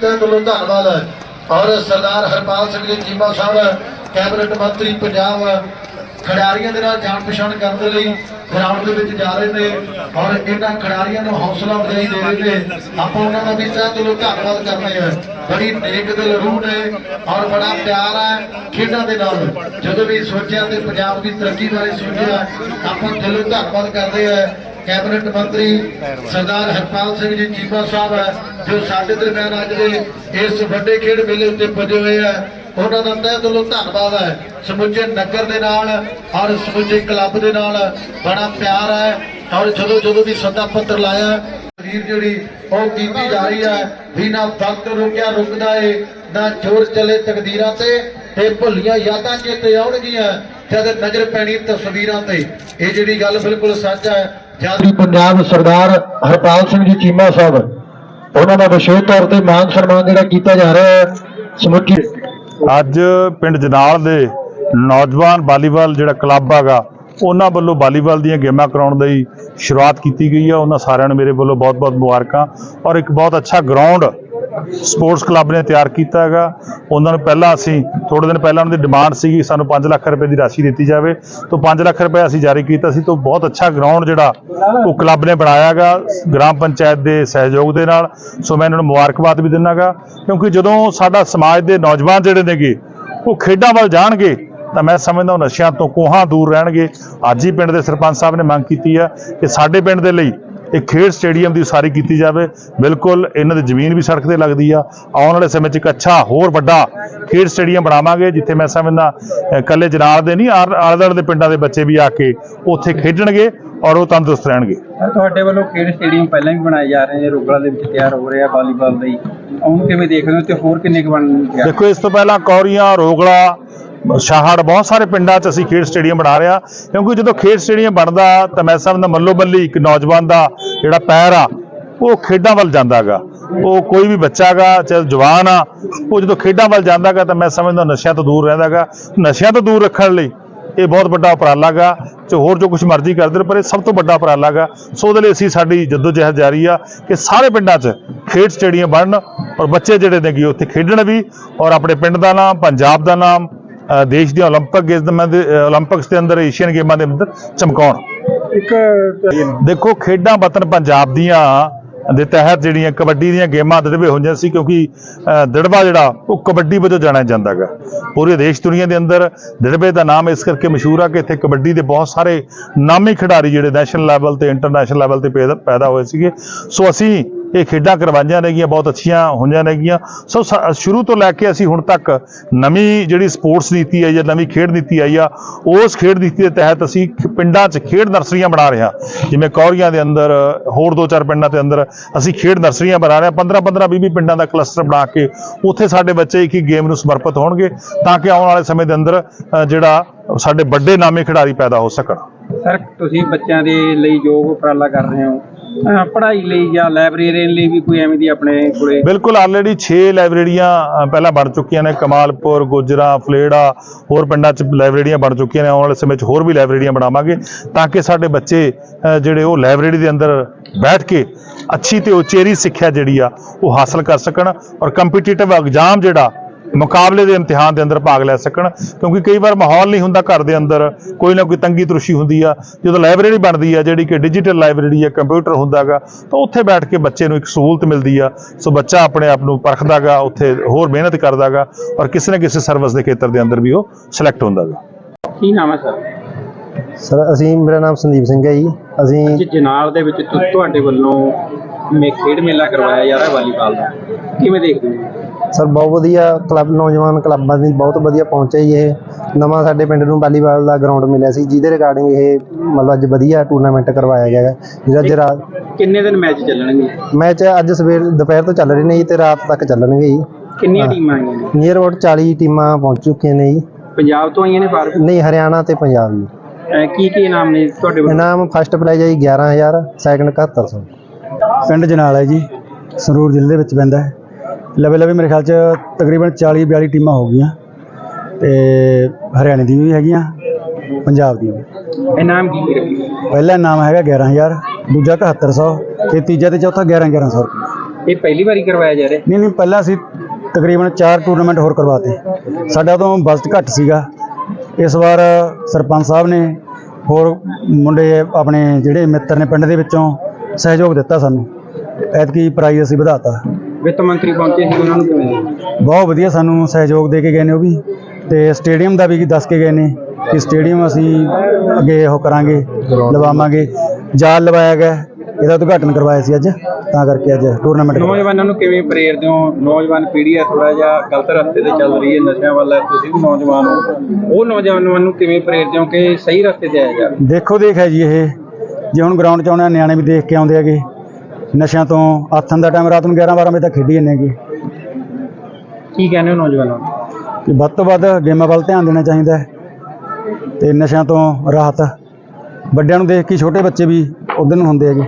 ਤਹਿ ਦਿਲੋਂ ਧੰਨਵਾਦ ਔਰ ਸਰਦਾਰ ਹਰਪਾਲ ਸਿੰਘ ਜੀ, ਚੀਮਾ ਸਾਹਿਬ, ਕੈਬਨਿਟ ਮੰਤਰੀ ਪੰਜਾਬ ਖਿਡਾਰੀਆਂ ਦੇ ਨਾਲ ਜਾਣ ਪਛਾਣ ਕਰਨ ਦੇ ਲਈ ਗਰਾਊਂਡ ਦੇ ਵਿੱਚ ਜਾ ਰਹੇ ਨੇ ਔਰ ਇਹਨਾਂ ਖਿਡਾਰੀਆਂ ਨੂੰ ਹੌਸਲਾ ਅਫਜ਼ਾਈ ਦੇ ਰਹੇ ਨੇ। ਆਪਾਂ ਉਹਨਾਂ ਦਾ ਵੀ ਤਹਿ ਦਿਲੋਂ ਧੰਨਵਾਦ ਕਰਦੇ ਹਾਂ। ਬੜੀ ਨੇਕ ਦਿਲ ਰੂਹ ਨੇ ਔਰ ਬੜਾ ਪਿਆਰ ਹੈ ਖੇਡਾਂ ਦੇ ਨਾਲ। ਜਦੋਂ ਵੀ ਸੋਚਿਆ ਤੇ ਪੰਜਾਬ ਦੀ ਤਰੱਕੀ ਬਾਰੇ ਸੋਚਿਆ, ਆਪਾਂ ਦਿਲੋਂ ਧੰਨਵਾਦ ਕਰਦੇ ਹਾਂ। ਕੈਬਨਿਟ ਮੰਤਰੀ ਸਰਦਾਰ ਹਰਪਾਲ ਸਿੰਘ ਜੀ ਚੀਮਾ ਸਾਹਿਬ ਹੈ, ਜੋ ਸਾਡੇ ਦਰਮਿਆਨ ਅੱਜ ਦੇ ਇਸ ਵੱਡੇ ਖੇਡ ਮੇਲੇ ਉੱਤੇ ਪੁੱਜੇ ਹੋਏ ਆ ਉਹਨਾਂ ਦਾ ਤਹਿ ਦਿਲੋਂ ਧੰਨਵਾਦ ਹੈ। ਸਮੁੱਚੇ ਨਗਰ ਦੇ ਨਾਲ, ਔਰ ਸਮੁੱਚੇ ਕਲੱਬ ਦੇ ਨਾਲ ਬੜਾ ਪਿਆਰ ਹੈ, ਔਰ ਜਦੋਂ ਜਦੋਂ ਵੀ ਸੱਦਾ ਪੱਤਰ ਲਾਇਆ ਤਕਰੀਰ ਜਿਹੜੀ ਉਹ ਕੀਤੀ ਜਾ ਰਹੀ ਹੈ ਵੀ ਨਾ ਵਕਤ ਰੁਕਿਆ, ਰੁਕਦਾ ਏ, ਨਾ ਜੋਰ ਚਲੇ ਤਕਦੀਰਾਂ ਤੇ ਤੇ ਭੁੱਲੀਆਂ ਯਾਦਾਂ ਚੇਤੇ ਆਉਣਗੀਆਂ ਜਦ ਨਜ਼ਰ ਪੈਣੀ ਤਸਵੀਰਾਂ ਤੇ, ਇਹ ਜਿਹੜੀ ਗੱਲ ਬਿਲਕੁਲ ਸੱਚ ਹੈ ਜਦ ਪੰਜਾਬ ਸਰਦਾਰ ਹਰਪਾਲ ਸਿੰਘ ਜੀ ਚੀਮਾ ਸਾਹਿਬ, ਉਹਨਾਂ ਦਾ ਵਿਸ਼ੇਸ਼ ਤੌਰ ਤੇ ਮਾਨ ਸਨਮਾਨ ਜਿਹੜਾ ਕੀਤਾ ਜਾ ਰਿਹਾ ਹੈ, ਸਮੁੱਚੀ ਅੱਜ ਪਿੰਡ ਜਨਾਲ ਦੇ ਨੌਜਵਾਨ ਵਾਲੀਬਾਲ ਜਿਹੜਾ ਕਲੱਬ ਹੈਗਾ, ਉਹਨਾਂ ਵੱਲੋਂ ਵਾਲੀਬਾਲ ਦੀਆਂ ਗੇਮਾਂ ਕਰਾਉਣ ਦੀ ਸ਼ੁਰੂਆਤ ਕੀਤੀ ਗਈ ਹੈ ਉਹਨਾਂ ਸਾਰਿਆਂ ਨੂੰ ਮੇਰੇ ਵੱਲੋਂ ਬਹੁਤ-ਬਹੁਤ ਮੁਬਾਰਕਾਂ। ਔਰ ਇੱਕ ਬਹੁਤ ਅੱਛਾ ਗਰਾਊਂਡ ਸਪੋਰਟਸ ਕਲੱਬ ਨੇ ਤਿਆਰ ਕੀਤਾ ਹੈਗਾ। ਉਹਨਾਂ ਨੂੰ ਪਹਿਲਾਂ ਅਸੀਂ ਥੋੜੇ ਦਿਨ ਪਹਿਲਾਂ ਉਹਨਾਂ ਦੀ ਡਿਮਾਂਡ ਸੀਗੀ, ਸਾਨੂੰ 5 ਲੱਖ ਰੁਪਏ ਦੀ ਰਾਸ਼ੀ ਦਿੱਤੀ ਜਾਵੇ। ਤੋਂ 5 ਲੱਖ ਰੁਪਏ ਅਸੀਂ ਜਾਰੀ ਕੀਤਾ ਸੀ, ਤੋਂ ਬਹੁਤ ਅੱਛਾ ਗਰਾਊਂਡ ਜਿਹੜਾ ਉਹ ਕਲੱਬ ਨੇ ਬਣਾਇਆ ਹੈਗਾ, ਗ੍ਰਾਮ ਪੰਚਾਇਤ ਦੇ ਸਹਿਯੋਗ ਦੇ ਨਾਲ। ਸੋ ਮੈਂ ਇਹਨਾਂ ਨੂੰ ਮੁਬਾਰਕਬਾਦ ਵੀ ਦਿੰਨਾਗਾ ਕਿਉਂਕਿ ਜਦੋਂ ਸਾਡਾ ਸਮਾਜ ਦੇ ਨੌਜਵਾਨ ਜਿਹੜੇ ਨੇਗੇ, ਉਹ ਖੇਡਾਂ ਵੱਲ ਜਾਣਗੇ, ਤਾਂ ਮੈਂ ਸਮਝਦਾ ਉਹ ਨਸ਼ਿਆਂ ਤੋਂ ਕੋਹਾਂ ਦੂਰ ਰਹਿਣਗੇ। ਅੱਜ ਹੀ ਪਿੰਡ ਦੇ ਸਰਪੰਚ ਸਾਹਿਬ ਨੇ ਮੰਗ ਕੀਤੀ ਆ ਕਿ ਸਾਡੇ ਪਿੰਡ ਦੇ ਲਈ ਇੱਕ ਖੇਡ ਸਟੇਡੀਅਮ ਦੀ ਉਸਾਰੀ ਕੀਤੀ ਜਾਵੇ। ਬਿਲਕੁਲ ਇਹਨਾਂ ਦੀ ਜ਼ਮੀਨ ਵੀ ਸੜਕ ਤੇ ਲੱਗਦੀ ਆ। ਆਉਣ ਵਾਲੇ ਸਮੇਂ 'ਚ ਇੱਕ ਅੱਛਾ ਹੋਰ ਵੱਡਾ ਖੇਡ ਸਟੇਡੀਅਮ ਬਣਾਵਾਂਗੇ ਜਿੱਥੇ ਮੈਂ ਸਮਝਦਾ ਅ, ਇਕੱਲੇ ਜਨਾਲ ਦੇ ਨਹੀਂ ਆਲੇ ਦੁਆਲੇ ਦੇ ਪਿੰਡਾਂ ਦੇ ਬੱਚੇ ਵੀ ਆ ਕੇ ਉੱਥੇ ਖੇਡਣਗੇ ਔਰ ਉਹ ਤੰਦਰੁਸਤ ਰਹਿਣਗੇ। ਤੁਹਾਡੇ ਵੱਲੋਂ ਖੇਡ ਸਟੇਡੀਅਮ ਪਹਿਲਾਂ ਵੀ ਬਣਾਏ ਜਾ ਰਹੇ ਨੇ ਰੋਗਲਾ ਦੇ ਵਿੱਚ ਤਿਆਰ ਹੋ ਰਿਹਾ ਵਾਲੀਬਾਲ ਲਈ। ਉਹਨੂੰ ਕਿਵੇਂ ਦੇਖ ਰਹੇ ਹੋ ਤੇ ਹੋਰ ਕਿੰਨੇ ਕੁ ਬਣ ਦੇਖੋ ਇਸ ਤੋਂ ਪਹਿਲਾਂ ਕੌਰੀਆਂ ਰੋਗਲਾ ਸ਼ਾਹੜ ਬਹੁਤ ਸਾਰੇ ਪਿੰਡਾਂ 'ਚ ਅਸੀਂ ਖੇਡ ਸਟੇਡੀਅਮ ਬਣਾ ਰਿਹਾ ਕਿਉਂਕਿ ਜਦੋਂ ਖੇਡ ਸਟੇਡੀਅਮ ਬਣਦਾ, ਤਾਂ ਮੈਂ ਸਮਝਦਾ ਮੱਲੋ ਮੱਲੀ ਇੱਕ ਨੌਜਵਾਨ ਦਾ ਜਿਹੜਾ ਪੈਰ ਆ, ਉਹ ਖੇਡਾਂ ਵੱਲ ਜਾਂਦਾਗਾ ਉਹ ਕੋਈ ਵੀ ਬੱਚਾਗਾ ਚਾਹੇ ਜਵਾਨ ਆ, ਉਹ ਜਦੋਂ ਖੇਡਾਂ ਵੱਲ ਜਾਂਦਾਗਾ ਤਾਂ ਮੈਂ ਸਮਝਦਾ ਨਸ਼ਿਆਂ ਤੋਂ ਦੂਰ ਰਹਿੰਦਾਗਾ ਨਸ਼ਿਆਂ ਤੋਂ ਦੂਰ ਰੱਖਣ ਲਈ ਇਹ ਬਹੁਤ ਵੱਡਾ ਉਪਰਾਲਾ ਗਾ, ਤੇ ਹੋਰ ਜੋ ਕੁਝ ਮਰਜ਼ੀ ਕਰਦੇ ਨੇ ਪਰ ਇਹ ਸਭ ਤੋਂ ਵੱਡਾ ਉਪਰਾਲਾ ਗਾ। ਸੋ ਉਹਦੇ ਲਈ ਅਸੀਂ ਸਾਡੀ ਜਦੋਜਹਿਦ ਜਾਰੀ ਆ ਕਿ ਸਾਰੇ ਪਿੰਡਾਂ 'ਚ ਖੇਡ ਸਟੇਡੀਅਮ ਬਣਨ, ਔਰ ਬੱਚੇ ਜਿਹੜੇ ਨੇਗੇ ਉੱਥੇ ਖੇਡਣ ਵੀ, ਔਰ ਆਪਣੇ ਪਿੰਡ ਦਾ ਨਾਮ, ਪੰਜਾਬ ਦਾ ਨਾਮ ਦੇਸ਼ ਦੇ 올림픽 ਗੇਮਾਂ ਦੇ 올림픽ਸ ਦੇ ਅੰਦਰ ਏਸ਼ੀਅਨ ਗੇਮਾਂ ਦੇ ਅੰਦਰ ਚਮਕਾਉਣ। ਇੱਕ ਦੇਖੋ ਖੇਡਾਂ ਵਤਨ ਪੰਜਾਬ ਦੀਆਂ ਦੇ ਤਹਿਤ ਜਿਹੜੀਆਂ ਕਬੱਡੀ ਦੀਆਂ ਗੇਮਾਂ ਦੜਵੇ ਹੋਈਆਂ ਸੀ ਕਿਉਂਕਿ ਦੜਵਾ ਜਿਹੜਾ ਉਹ ਕਬੱਡੀ ਵਜੋਂ ਜਾਣਿਆ ਜਾਂਦਾ ਹੈਗਾ ਪੂਰੇ ਦੇਸ਼ ਦੁਨੀਆ ਦੇ ਅੰਦਰ ਦੜਵੇ ਦਾ ਨਾਮ ਇਸ ਕਰਕੇ ਮਸ਼ਹੂਰ ਆ ਕਿ ਇੱਥੇ ਕਬੱਡੀ ਦੇ ਬਹੁਤ ਸਾਰੇ ਨਾਮੀ ਖਿਡਾਰੀ ਜਿਹੜੇ ਨੈਸ਼ਨਲ ਲੈਵਲ ਤੇ ਇੰਟਰਨੈਸ਼ਨਲ ਲੈਵਲ ਤੇ ਪੈਦਾ ਹੋਏ ਸੀਗੇ। ਸੋ ਅਸੀਂ ਇਹ ਖੇਡਾਂ ਕਰਵਾਈਆਂ ਨੇਗੀਆਂ, ਬਹੁਤ ਅੱਛੀਆਂ ਹੋਈਆਂ ਨੇਗੀਆਂ। ਸੋ ਸ- ਸ਼ੁਰੂ ਤੋਂ ਲੈ ਕੇ ਅਸੀਂ ਹੁਣ ਤੱਕ ਨਵੀਂ ਜਿਹੜੀ ਸਪੋਰਟਸ ਨੀਤੀ ਆਈ ਹੈ ਨਵੀਂ ਖੇਡ ਨੀਤੀ ਆਈ ਆ, ਉਸ ਖੇਡ ਨੀਤੀ ਦੇ ਤਹਿਤ ਅਸੀਂ ਪਿੰਡਾਂ 'ਚ ਖੇਡ ਨਰਸਰੀਆਂ ਬਣਾ ਰਹੇ ਹਾਂ। ਜਿਵੇਂ ਕੌਰੀਆਂ ਦੇ ਅੰਦਰ, ਹੋਰ ਦੋ ਚਾਰ ਪਿੰਡਾਂ ਦੇ ਅੰਦਰ ਅਸੀਂ ਖੇਡ ਨਰਸਰੀਆਂ ਬਣਾ ਰਹੇ ਹਾਂ। 15 15 20 20 ਪਿੰਡਾਂ ਦਾ ਕਲਸਟਰ ਬਣਾ ਕੇ ਉੱਥੇ ਸਾਡੇ ਬੱਚੇ ਇੱਕ ਹੀ ਗੇਮ ਨੂੰ ਸਮਰਪਿਤ ਹੋਣਗੇ ਤਾਂ ਕਿ ਆਉਣ ਵਾਲੇ ਸਮੇਂ ਦੇ ਅੰਦਰ ਜਿਹੜਾ ਸਾਡੇ ਵੱਡੇ ਨਾਮੇ ਖਿਡਾਰੀ ਪੈਦਾ ਹੋ ਸਕਣ। ਸਰ, ਤੁਸੀਂ ਬੱਚਿਆਂ ਦੇ ਲਈ ਜੋ ਉਪਰਾਲਾ ਕਰ ਰਹੇ ਹੋ। ਪੜ੍ਹਾਈ ਲਈ ਜਾਂ ਲਾਇਬ੍ਰੇਰੀਅਨ ਲਈ ਵੀ ਕੋਈ ਐਵੇਂ ਦੀ ਆਪਣੇ ਕੋਲੇ ਬਿਲਕੁਲ ਆਲਰੇਡੀ 6 ਲਾਇਬ੍ਰੇਰੀਆਂ ਅ, ਪਹਿਲਾਂ ਬਣ ਚੁੱਕੀਆਂ ਨੇ ਕਮਾਲਪੁਰ ਗੁਜਰਾ ਫਲੇੜਾ ਹੋਰ ਪਿੰਡਾਂ 'ਚ ਲਾਇਬ੍ਰੇਰੀਆਂ ਬਣ ਚੁੱਕੀਆਂ ਨੇ ਆਉਣ ਵਾਲੇ ਸਮੇਂ 'ਚ ਹੋਰ ਵੀ ਲਾਇਬ੍ਰੇਰੀਆਂ ਬਣਾਵਾਂਗੇ ਤਾਂ ਕਿ ਸਾਡੇ ਬੱਚੇ ਅ, ਜਿਹੜੇ ਉਹ ਲਾਇਬ੍ਰੇਰੀ ਦੇ ਅੰਦਰ ਬੈਠ ਕੇ ਅੱਛੀ ਤੇ ਉਚੇਰੀ ਸਿੱਖਿਆ ਜਿਹੜੀ ਆ ਉਹ ਹਾਸਲ ਕਰ ਸਕਣ ਔਰ ਕੰਪੀਟੀਟਿਵ ਐਗਜ਼ਾਮ ਜਿਹੜਾ ਮੁਕਾਬਲੇ ਦੇ ਇਮਤਿਹਾਨ ਦੇ ਅੰਦਰ ਭਾਗ ਲੈ ਸਕਣ ਕਿਉਂਕਿ ਕਈ ਵਾਰ ਮਾਹੌਲ ਨਹੀਂ ਹੁੰਦਾ ਘਰ ਦੇ ਅੰਦਰ ਕੋਈ ਨਾ ਕੋਈ ਤੰਗੀ ਤਰੁਸ਼ੀ ਹੁੰਦੀ ਆ ਜਦੋਂ ਲਾਇਬ੍ਰੇਰੀ ਬਣਦੀ ਆ ਜਿਹੜੀ ਕਿ ਡਿਜੀਟਲ ਲਾਇਬ੍ਰੇਰੀ ਆ ਕੰਪਿਊਟਰ ਹੁੰਦਾਗਾ ਤਾਂ ਉੱਥੇ ਬੈਠ ਕੇ ਬੱਚੇ ਨੂੰ ਇੱਕ ਸਹੂਲਤ ਮਿਲਦੀ ਆ ਸੋ ਬੱਚਾ ਆਪਣੇ ਆਪ ਨੂੰ ਪਰਖਦਾਗਾ ਉੱਥੇ ਹੋਰ ਮਿਹਨਤ ਕਰਦਾਗਾ ਔਰ ਕਿਸੇ ਨਾ ਕਿਸੇ ਸਰਵਿਸ ਦੇ ਖੇਤਰ ਦੇ ਅੰਦਰ ਵੀ ਉਹ ਸਿਲੈਕਟ ਹੁੰਦਾਗਾ ਕੀ ਨਾਮ ਹੈ ਸਰ? ਸਰ ਅਸੀਂ ਮੇਰਾ ਨਾਮ ਸੰਦੀਪ ਸਿੰਘ ਹੈ ਜੀ। ਅਸੀਂ ਜਨਾਲ ਦੇ ਵਿੱਚ ਤੁਹਾਡੇ ਵੱਲੋਂ ਮੇ ਖੇਡ ਮੇਲਾ ਕਰਵਾਇਆ ਜਾ ਰਿਹਾ ਵਾਲੀਬਾਲ ਦਾ। ਕਿਵੇਂ ਦੇਖਦੇ ਹੋ? ਸਰ ਬਹੁਤ ਵਧੀਆ ਕਲੱਬ ਨੌਜਵਾਨ ਕਲੱਬਾਂ ਦੀ ਬਹੁਤ ਵਧੀਆ ਪਹੁੰਚ ਹੈ ਜੀ ਇਹ। ਨਵਾਂ ਸਾਡੇ ਪਿੰਡ ਨੂੰ ਵਾਲੀਬਾਲ ਦਾ ਗਰਾਊਂਡ ਮਿਲਿਆ ਸੀ ਜਿਹਦੇ ਰਿਗਾਰਡਿੰਗ ਇਹ ਮਤਲਬ ਅੱਜ ਵਧੀਆ ਟੂਰਨਾਮੈਂਟ ਕਰਵਾਇਆ ਗਿਆ ਹੈ ਜਿਹੜਾ ਅੱਜ ਰਾਤ ਕਿੰਨੇ ਦਿਨ ਮੈਚ ਚੱਲਣਗੇ? ਮੈਚ ਅੱਜ ਸਵੇਰ ਦੁਪਹਿਰ ਤੋਂ ਚੱਲ ਰਹੇ ਨੇ ਜੀ ਤੇ ਰਾਤ ਤੱਕ ਚੱਲਣਗੇ ਜੀ। ਕਿੰਨੀਆਂ ਟੀਮਾਂ ਆਈਆਂ ਨੇ? ਨੀਅਰ ਅਬਾਊਟ 40 ਟੀਮਾਂ ਪਹੁੰਚ ਚੁੱਕੀਆਂ ਨੇ ਜੀ। ਪੰਜਾਬ ਤੋਂ ਆਈਆਂ ਨੇ ਬਾਹਰ? ਨਹੀਂ ਹਰਿਆਣਾ ਤੇ ਪੰਜਾਬ ਜੀ। ਅਹ ਕੀ ਕੀ ਇਨਾਮ ਨੇ ਤੁਹਾਡੇ ਵੱਲੋਂ? ਇਨਾਮ ਫਸਟ ਪ੍ਰਾਈਜ਼ ਹੈ ਜੀ 11000 ਸੈਕੰਡ 7100 ਪਿੰਡ ਜਨਾਲ ਹੈ ਜੀ ਸੰਗਰੂਰ ਜ਼ਿਲ੍ਹੇ ਦੇ ਵਿੱਚ ਪੈਂਦਾ ਹੈ। ਲਵੇ ਲਵੇ ਮੇਰੇ ਖਿਆਲ ਚ ਤਕਰੀਬਨ 40 42 ਟੀਮਾਂ ਹੋ ਗਈਆਂ ਤੇ ਹਰਿਆਣੇ ਦੀ ਵੀ ਹੈਗੀਆਂ ਪੰਜਾਬ ਦੀ ਵੀ। ਇਨਾਮ ਕੀ ਕੀ ਰੱਖੇ ਪਹਿਲਾ ਨਾਮ ਹੈਗਾ 11000 ਦੂਜਾ 7100 ਤੇ ਤੀਜਾ ਤੇ ਚੌਥਾ 11 1100 ਰੁਪਏ। ਇਹ ਪਹਿਲੀ ਵਾਰੀ ਕਰਵਾਇਆ ਜਾ ਰਿਹਾ? ਨਹੀਂ ਨਹੀਂ ਪਹਿਲਾਂ ਅਸੀਂ ਤਕਰੀਬਨ 4 ਟੂਰਨਾਮੈਂਟ ਹੋਰ ਕਰਵਾਤੇ। ਸਾਡਾ ਤੋਂ ਬਜਟ ਘੱਟ ਸੀਗਾ। ਇਸ ਵਾਰ ਸਰਪੰਚ ਸਾਹਿਬ ਨੇ ਹੋਰ ਮੁੰਡੇ ਆਪਣੇ ਜਿਹੜੇ ਮਿੱਤਰ ਨੇ ਪਿੰਡ ਦੇ ਵਿੱਚੋਂ ਸਹਿਯੋਗ ਦਿੱਤਾ ਸਾਨੂੰ। ਐਤਕੀ ਪ੍ਰਾਈਜ਼ ਅਸੀਂ ਵਧਾਤਾ। ਵਿੱਤ ਮੰਤਰੀ ਪਹੁੰਚੇ ਸੀ ਉਹਨਾਂ ਨੂੰ ਕਿਵੇਂ ਬਹੁਤ ਵਧੀਆ ਸਾਨੂੰ ਸਹਿਯੋਗ ਦੇ ਕੇ ਗਏ ਨੇ ਉਹ ਵੀ ਤੇ ਸਟੇਡੀਅਮ ਦਾ ਵੀ ਦੱਸ ਕੇ ਗਏ ਨੇ ਕਿ ਸਟੇਡੀਅਮ ਅਸੀਂ ਅੱਗੇ ਉਹ ਕਰਾਂਗੇ ਲਵਾਵਾਂਗੇ। ਜਾਲ ਲਵਾਇਆ ਗਿਆ ਇਹਦਾ ਉਦਘਾਟਨ ਕਰਵਾਇਆ ਸੀ ਅੱਜ ਤਾਂ ਕਰਕੇ ਅੱਜ ਟੂਰਨਾਮੈਂਟ ਨੌਜਵਾਨਾਂ ਨੂੰ ਕਿਵੇਂ ਪ੍ਰੇਰਦੇ ਹੋ ਨੌਜਵਾਨ ਪੀੜ੍ਹੀ ਆ ਥੋੜਾ ਜਿਹਾ ਗਲਤ ਰਸਤੇ ਤੇ ਚੱਲ ਰਹੀ ਹੈ ਨਸ਼ਿਆਂ ਵੱਲ ਹੈ, ਤੁਸੀਂ ਵੀ ਨੌਜਵਾਨ ਹੋ। ਉਹ ਨੌਜਵਾਨਾਂ ਨੂੰ ਕਿਵੇਂ ਪ੍ਰੇਰਦੇ ਹੋ ਕਿ ਸਹੀ ਰਸਤੇ ਤੇ ਆਇਆ ਜਾਵੇ? ਦੇਖੋ ਦੇਖ ਹੈ ਜੀ ਇਹ ਜੇ ਹੁਣ ਗਰਾਊਂਡ 'ਚ ਆਉਣਾ ਨਿਆਣੇ ਵੀ ਦੇਖ ਕੇ ਆਉਂਦੇ ਹੈਗੇ। ਨਸ਼ਿਆਂ ਤੋਂ ਆਥਣ ਦਾ ਟਾਈਮ ਰਾਤ ਨੂੰ 11 12 ਵਜੇ ਤੱਕ ਖੇਡੀ ਜਾਂਦੇ ਹੈਗੇ ਕੀ ਕਹਿੰਦੇ ਹੋ ਨੌਜਵਾਨਾਂ ਨੂੰ? ਕਿ ਵੱਧ ਤੋਂ ਵੱਧ ਗੇਮਾਂ ਵੱਲ ਧਿਆਨ ਦੇਣਾ ਚਾਹੀਦਾ ਹੈ ਤੇ ਨਸ਼ਿਆਂ ਤੋਂ ਰਾਹਤ। ਵੱਡਿਆਂ ਨੂੰ ਦੇਖ ਕੇ ਛੋਟੇ ਬੱਚੇ ਵੀ ਉਧਰ ਨੂੰ ਹੁੰਦੇ ਹੈਗੇ